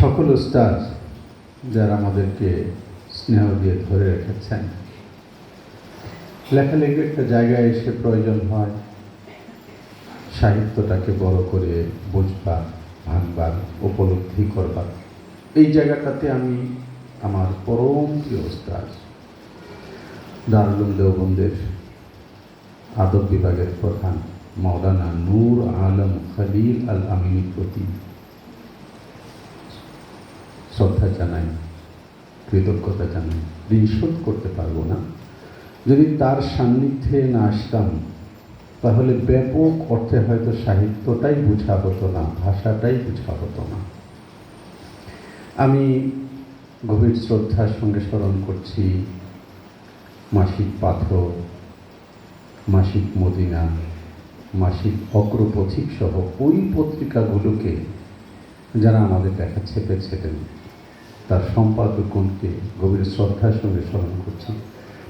সকল উস্তাদ যারা আমাদেরকে স্নেহ দিয়ে ধরে রেখেছেন। লেখালেখি একটা জায়গায় এসে প্রয়োজন হয়, সাহিত্যটাকে বড় করে বুঝবার, ভাঙবার, উপলব্ধি করবার। এই জায়গাটাতে আমি আমার পরম প্রিয় উস্তাদ দারুল দেওবন্দের আদব বিভাগের প্রধান মৌলানা নূর আলম খলিল আল আমিনীর প্রতি শ্রদ্ধা জানাই, কৃতজ্ঞতা জানাই। ঋণ শোধ করতে পারব না। যদি তার সান্নিধ্যে না আসতাম, তাহলে ব্যাপক অর্থে হয়তো সাহিত্যটাই বোঝা হতো না, ভাষাটাই বোঝা হতো না। আমি গভীর শ্রদ্ধার সঙ্গে স্মরণ করছি মাসিক পাথর, মাসিক মদিনা, মাসিক অগ্রপথিক সহ ওই পত্রিকাগুলোকে যারা আমাদের দেখা ছেপে ছেপেছিলেন তার সম্পাদক সম্পাদকগণকে গভীর শ্রদ্ধার সঙ্গে স্মরণ করছি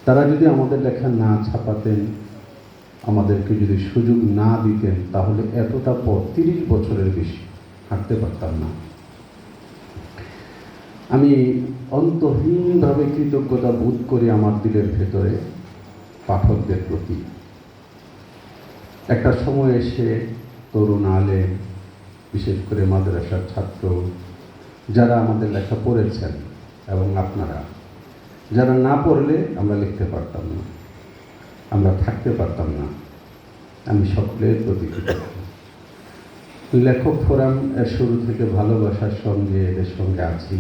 তারা যদি আমাদের লেখা না ছাপাতেন, আমাদেরকে যদি সুযোগ না দিতেন, তাহলে এতটা পর তিরিশ বছরের বেশি হাঁটতে পারতাম না। আমি অন্তহীনভাবে কৃতজ্ঞতা বোধ করি আমার দিলের ভেতরে পাঠকদের প্রতি। একটা সময় এসে তরুণ আলে বিশেষ করে মাদ্রাসার ছাত্র যারা আমাদের লেখা পড়েছেন এবং আপনারা, যারা না পড়লে আমরা লিখতে পারতাম না, আমরা থাকতে পারতাম না। আমি সকলের প্রতি লেখক ফোরাম এর শুরু থেকে ভালোবাসার সঙ্গে এদের সঙ্গে আছি।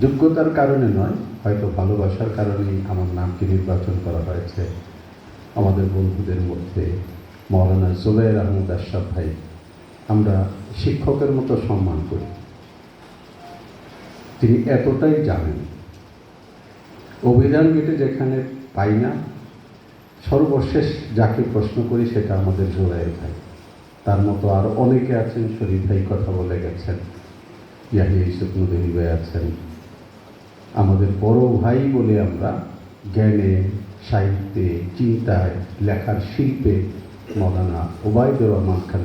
যোগ্যতার কারণে নয়, হয়তো ভালোবাসার কারণেই আমার নামকে নির্বাচন করা হয়েছে। আমাদের বন্ধুদের মধ্যে মৌলানা জুবাইর আহমদ আশরাফ ভাই, আমরা শিক্ষকের মতো সম্মান করি। তিনি এতটাই জানেন। অভিধান গেটে যেখানে পাই না, সর্বশেষ যাকে প্রশ্ন করি সেটা আমাদের জোড়াই ভাই। তার মতো আরও অনেকে আছেন শরীফ ভাই কথা বলে গেছেন, ইয়াহিয়া ইসুফ নদী ভাই আছেন। আমাদের বড় ভাই বলে আমরা জ্ঞানে, সাহিত্যে, চিন্তায়, লেখার শিল্পে মৌলানা ওবায়দুর রহমান খান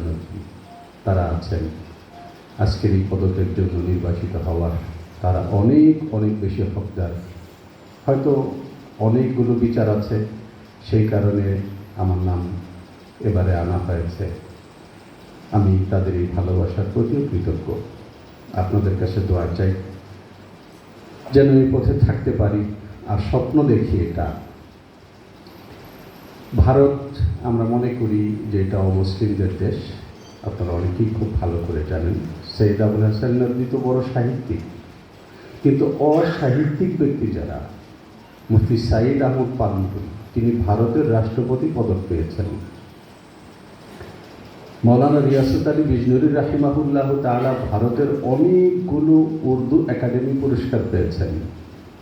তারা আছেন। আজকের এই পদকের জন্য নির্বাচিত হওয়ার তারা অনেক অনেক বেশি হকদার। হয়তো অনেকগুলো বিচার আছে, সেই কারণে আমার নাম এবারে আনা হয়েছে। আমি তাদের এই ভালোবাসার প্রতিও কৃতজ্ঞ। আপনাদের কাছে দোয়া চাই, যেন এই পথে থাকতে পারি আর স্বপ্ন দেখি এটা। ভারত, আমরা মনে করি যে এটা অমুসলিমদের দেশ। আপনারা অনেকেই খুব ভালো করে জানেন। সৈয়দ আবুল হাসান নদী তো বড় সাহিত্যিক। কিন্তু অসাহিত্যিক ব্যক্তি যারা, মুফতি সাইদ আহমদ পালনপুরি, তিনি ভারতের রাষ্ট্রপতি পদক পেয়েছেন। মৌলানা রিয়াসুত আলী বিজনুরি রাহিমাহুল্লাহ তালা ভারতের অনেকগুলো উর্দু একাডেমি পুরস্কার পেয়েছেন।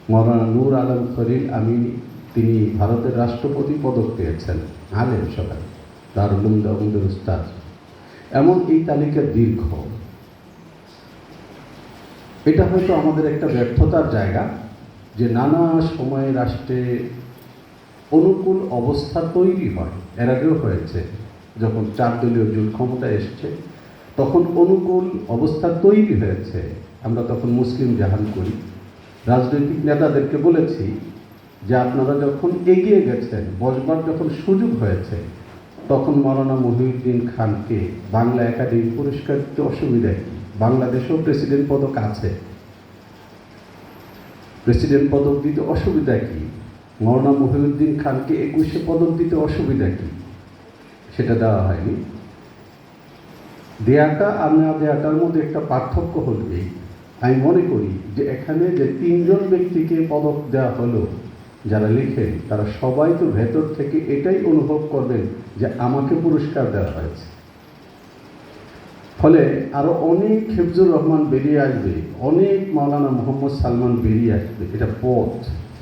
মৌলানা নূর আলম ফরিল আমিন, তিনি ভারতের রাষ্ট্রপতি পদক পেয়েছেন। আলেম সবাই দাউদের উস্তাদ। এমন এই তালিকা দীর্ঘ। এটা হয়তো আমাদের একটা ব্যর্থতার জায়গা যে নানা সময়ে রাষ্ট্রে অনুকূল অবস্থা তৈরি হয়। এর আগেও হয়েছে, যখন চার দলীয় জোট ক্ষমতা এসছে, তখন অনুকূল অবস্থা তৈরি হয়েছে। আমরা তখন মুসলিম জাহান করি। রাজনৈতিক নেতাদেরকে বলেছি যে আপনারা যখন এগিয়ে গেছেন, বসবার যখন সুযোগ হয়েছে, তখন মৌলানা মহিউদ্দিন খানকে বাংলা একাডেমি পুরস্কার দিতে অসুবিধা কি? বাংলাদেশেও প্রেসিডেন্ট পদক আছে। প্রেসিডেন্ট পদক দিতে অসুবিধা কি? মৌলানা মহিউদ্দিন খানকে একুশে পদক দিতে অসুবিধা কি? সেটা দেওয়া হয়নি। দেয়াটা আর না দেয়াটার মধ্যে একটা পার্থক্য হল এই আমি মনে করি যে এখানে যে তিনজন ব্যক্তিকে পদক দেওয়া হলো, যারা লিখেন, তারা সবাই তো ভেতর থেকে এটাই অনুভব করবেন যে আমাকে পুরস্কার দেওয়া হয়েছে। ফলে আরও অনেক হেফজুর রহমান বেরিয়ে আসবে, অনেক মাওলানা মোহাম্মদ সালমান বেরিয়ে আসবে। এটা পথ,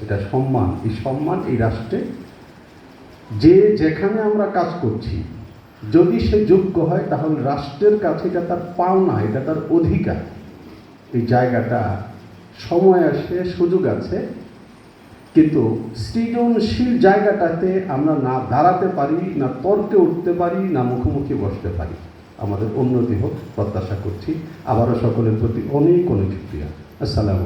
এটা সম্মান। এই সম্মান এই রাষ্ট্রে যে যেখানে আমরা কাজ করছি, যদি সে যোগ্য হয়, তাহলে রাষ্ট্রের কাছে এটা তার পাওনা, এটা তার অধিকার। এই জায়গাটা সময় আসে, সুযোগ আছে, কিন্তু সৃজনশীল জায়গাটাতে আমরা না দাঁড়াতে পারি, না তর্কে উঠতে পারি, না মুখোমুখি বসতে পারি। আমাদের উন্নতি হোক প্রত্যাশা করছি। আবারও সকলের প্রতি অনেক অনেক শুক্রিয়া। আসসালামু